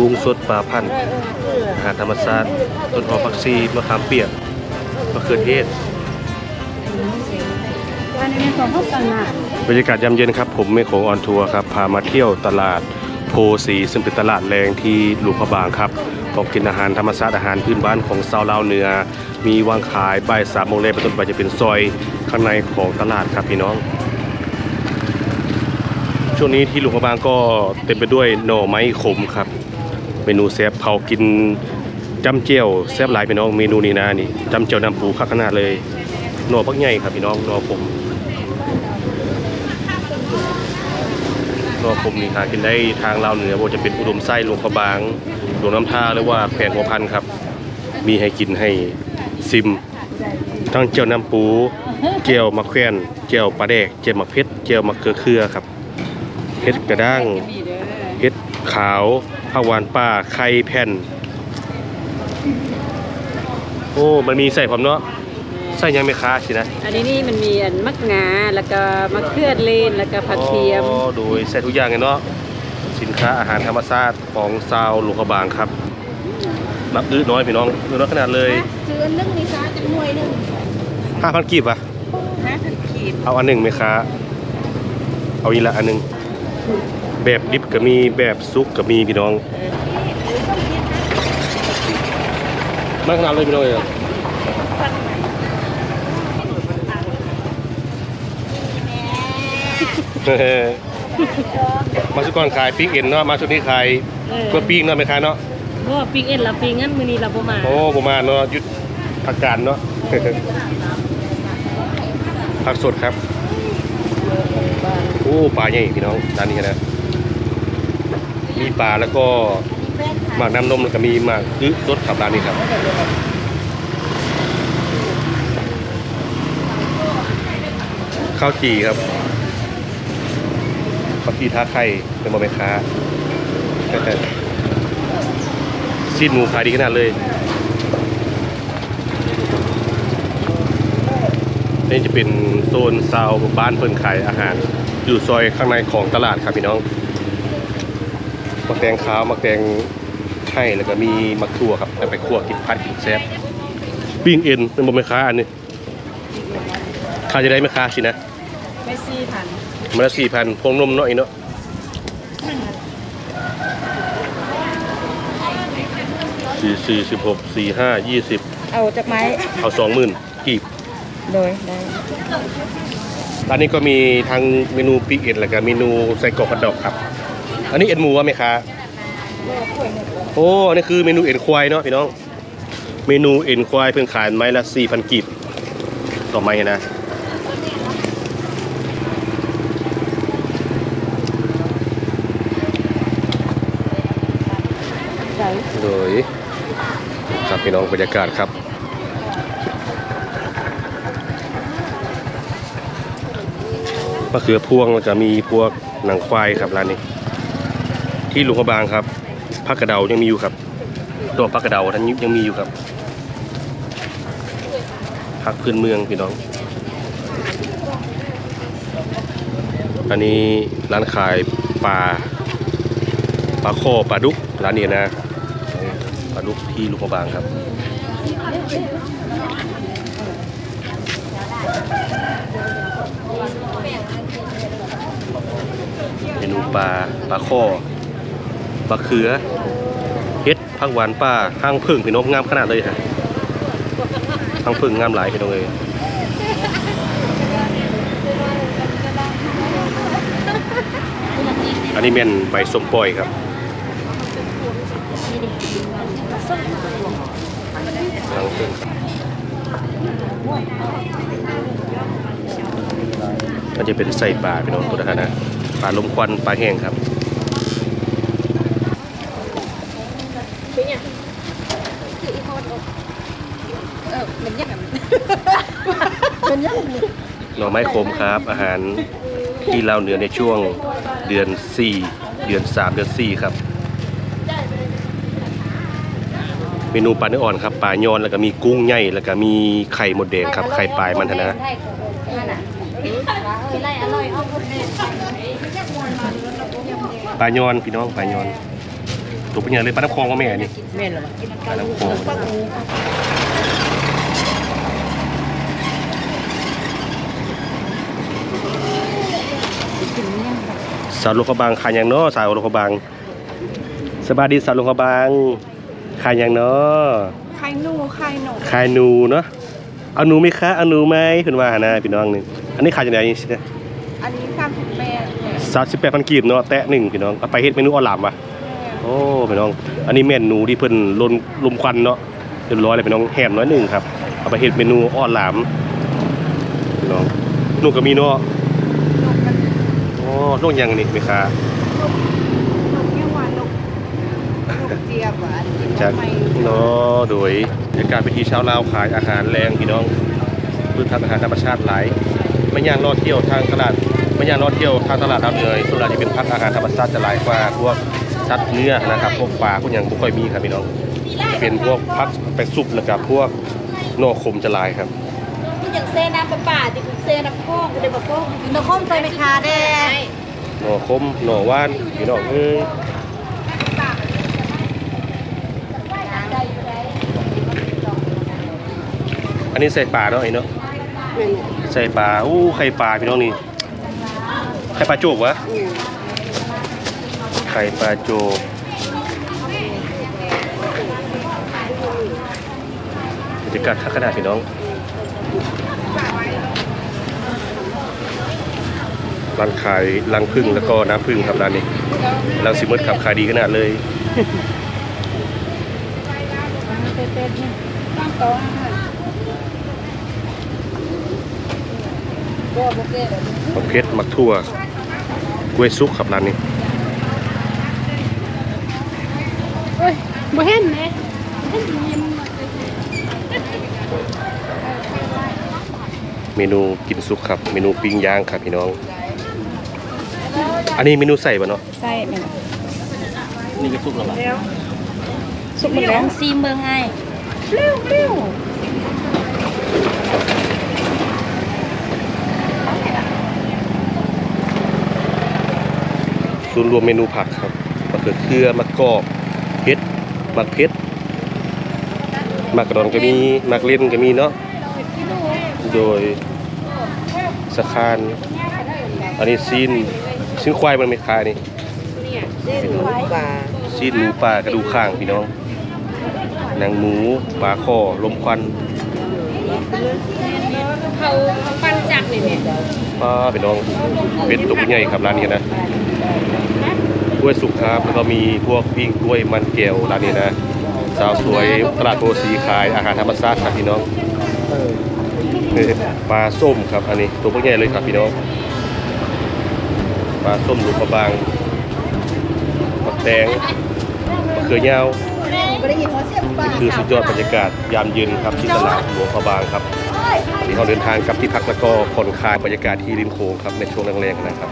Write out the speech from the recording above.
กุ้งสดปลาพันธุ์อาหารธรรมชาติต้นหอมผักชีมะขามเปียกมะเขือเทศอันนี้ของพวกต่างหากบรรยากาศยามเย็นครับ ผมเมฆของออนทัวร์ครับ พามาเที่ยวตลาดโพสีซึ่งเป็นตลาดแรงที่หลวงพระบางครับของกินอาหารธรรมชาติอาหารพื้นบ้านของชาวลาวเหนือ มีวางขายบ่ายสามโมงเย็นเป็นต้นไปจะเป็นซอยข้างในของตลาดครับพี่น้อง ช่วงนี้ที่หลวงพระบางก็เต็มไปด้วยหน่อไม้ขมครับ เมนูแซ่บเผากินจำเจียวแซ่บหลายพี่น้องเมนูนี้นะนี่จำเจียวน้ำปูข้าขนาดเลยหน่อพักใหญ่ครับพี่น้องหน่อขมนอกคมนี่หากินได้ทางลาวเหนือบ่ว่าจะเป็นอุดมไส้หลวงพระบางหลวงน้ำท่าหรือว่าแพงหัวพันครับ มีให้กินให้ซิม ทั้งเจียวน้ำปูเจียวมะแขวนเจียวปลาแดกเจียวมะเพ็ดเจียวมะเขือเครือครับเฮ็ดกระด้าง ขาวผักหวานป่าไข่แผ่น โอ้ มันมีใส่ผมเนาะใส่ยังไม่ค้าสินะ อันนี้นี่มันมีอันมักงา แล้วก็มะเขือเลน แล้วก็ผักเทียม อ๋อ โดยใส่ทุกอย่างเลยเนาะ สินค้าอาหารธรรมชาติของซาวหลวงพระบางครับนับอื้อน้อยพี่น้องอื้อน้อยขนาดเลย ซื้ออันนึงนี่ซะจะหน่วยหนึง5,000กีบอะห้าพันขีดเอาอันหนึ่งไหมคะเอาอีกละอันหนึ่ง แบบดิบก็มีแบบซุกก็มีพี่น้องมากขนาดเลยพี่น้องเอ้ยมาสุกรขายปิ้งเอ็นเนาะมาชุดนี้ขายเพื่อปิ้งเนาะไหมคะเนาะบ่ปิงเอ็นละปิงงั้นมื้อนี้เราบ่มาโอ้ประมาณเนาะหยุดพักการเนาะผักสดครับ โอ้ปลาใหญ่พี่น้องร้านนี้นะ มีปลาแล้วก็หมากน้ำนมแล้วก็มีหมากอึสดครับร้านนี้ครับข้าวจีครับข้าวจีท่าไข่เป็นบะเมค้าซีดหมูขายดีขนาดเลยนี่จะเป็นโซนซาวบ้านเพิ่นขายอาหาร อยู่ซอยข้างในของตลาดครับพี่น้อง มักแตงขาวมักแตงไข่แล้วก็มีมักทั่วครับเอาไปคั่วกินพัดกินแซ่บปิ้งเอ็นเป็นบะไม่ค้าอันนี้ค่าจะได้ไม่ค้าสินะไม่ซี่พันมันละสี่พันพวงนมเนาะอีเนาะสี่สี่สิบหกสี่ห้ายี่สิบเอาจากไม้เอาสองหมื่นกีบโดยได้ร้านนี้ก็มีทั้งเมนูปีกเอ็ดแล้วก็เมนูไส้กรอกผัดดอกครับ อันนี้เอ็นหมูวะไหมคะโอ้อันนี้คือเมนูเอ็นควายเนาะพี่น้อง เมนูเอ็นควายเพิ่งขายไม้ละสี่พันกีบต่อไม้นะโดยครับพี่น้องบรรยากาศครับมะเขือพวงแล้วก็มีพวกหนังควายครับร้านนี้ ที่หลวงพระบางครับผักกระเดายังมีอยู่ครับดอกผักกระเดาท่านยังมีอยู่ครับผักพื้นเมืองพี่น้อง อันนี้ร้านขายปลาปลาโคอปลาดุกร้านนี้นะปลาดุกที่หลวงพระบางครับเมนูปลาปลาข้อ ปลาเขือเฮ็ดผักหวานป้าห้างพึ่งพี่น้องามขนาดเลยฮะห้างพึ่งงามหลายพี่น้องเลยอันนี้เป็นใบส้มปล่อยครับห้างพึ่งมันจะเป็นไส้ปลาพี่น้องตัวนะนะปลาลมควันปลาแห้งครับ เออมันยัง หน่อไม้ขมครับ อาหารที่เราเหนือในช่วงเดือน 4 เดือน 3 เดือน 4 ครับ เมนูปลาเนื้ออ่อนครับปลายอนแล้วก็มีกุ้งใหญ่แล้วก็มีไข่หมดแดงครับไข่ปลายมันทนะปลายอนพี่น้องปลายอนตัวเป็นยังเลยปลาน้ำคลองก็แม่นี่แม่นเหรอปลาน้ำคลอง สาวลูกกระบางขายอย่างเนาะสาวลูกกระบางสบายดีสาวลูกกระบางขายอย่างเนาะไข่หนูไข่หนูขายหนูเนาะเอาหนูไหมคะเอาหนูไหมคุณว่านะพี่น้องนี่อันนี้ขายจากไหนนี่สิเนี่ยอันนี้สามสิบแปดสามสิบแปดพันกีบเนาะแตะหนึ่งพี่น้องเอาไปเฮ็ดเมนูออนไลน์วะโอ้พี่น้อง อันนี้แม่นหนูที่เพิ่นลนลมควันเนาะเรียบร้อยเลยพี่น้องแหมน้อยหนึ่งครับเอาไปเฮ็ดเมนูออนไลน์พี่น้องห นูก็มีเนาะโอ้ลูกยังนี่ไหมคะนกแก้วหวานนกนกเจี๊ยบหวานจากเนาะโดยบรรยากาศพิธีชาวลาวขายอาหารแรงพี่น้องพืชทางอาหารธรรมชาติหลายไม่ย่างรอดเที่ยวทางตลาดไม่ย่างรอดเที่ยวทางตลาดดาวเหนือส่วนใหญ่จะเป็นพักอาหารธรรมชาติจะหลายกว่าพวกสัตว์เนื้อนะครับพวกปลาพวกอย่างบ่ค่อยมีครับพี่น้องเป็นพวกพักไปซุปแล้วกับพวกนอกขมจะหลายครับ อย่างเซน้ำปลาป่าที่คุณเซน้ำโค้งคุณเดบโค้งนครใส่ไหมคะแดงหน่อขมหน่อว่านพี่น้องเอ้ยอันนี้ใส่ปลาเนาะไอ้เนาะใส่ปลาอู้ไข่ปลาพี่น้องนี่ไข่ปลาโจกวะไข่ปลาโจกบรรยากาศคักขนาดพี่น้อง ร้านขายรังพึ่งแล้วก็น้ำพึ่งครับร้านนี้รังสิมดขับขายดีขนาดเลย มักเพชรมักทั่วกล้วยซุกครับร้านนี้โอ้ยบ่เห็นแหมเมนูกินซุกครับ เมนูปิ้งย่างครับพี่น้อง อันนี้เมนูใส่ป่ะเนาะใส่แม่นนี่ก็ซุกแล้วป่ะสุกหมดแล้วซีเมืองไงเร็วเร็วส่วนรวมเมนูผักครับมะเขือเขือมะกอกเห็ดมักเพชรมักกระดอนก็มีมักเล่นก็มีเนาะโดยสะคานอันนี้ซีน ซีนควายมันไม่คายนี่เส้นหมูปลาซีนหมูป่ากระดูกข้างพี่น้องหนังหมูปลาคอลมควันเขาเขาปั้นจักนี่แม่ปลาพี่น้องเป็นตัวใหญ่ครับร้านนี้นะกล้วยสุกครับแล้วก็มีพวกปิ้งกล้วยมันแก้วร้านนี้นะสาวสวยตลาดโพสีขายอาหารธรรมชาติครับพี่น้องนี่ปลาส้มครับอันนี้ตัวพวกใหญ่เลยครับพี่น้อง ปลาส้มลูกกระบางปลาแตงมะเขือยาวไม่ได้ยินเขาเสียงป่านี่คือสุดยอดบรรยากาศยามเย็นครับที่ตลาดหลวงพระบางครับที่เราเดินทางกลับที่พักแล้วก็ผ่อนคลายบรรยากาศที่ริมโขงครับในช่วงแรงๆนะครับ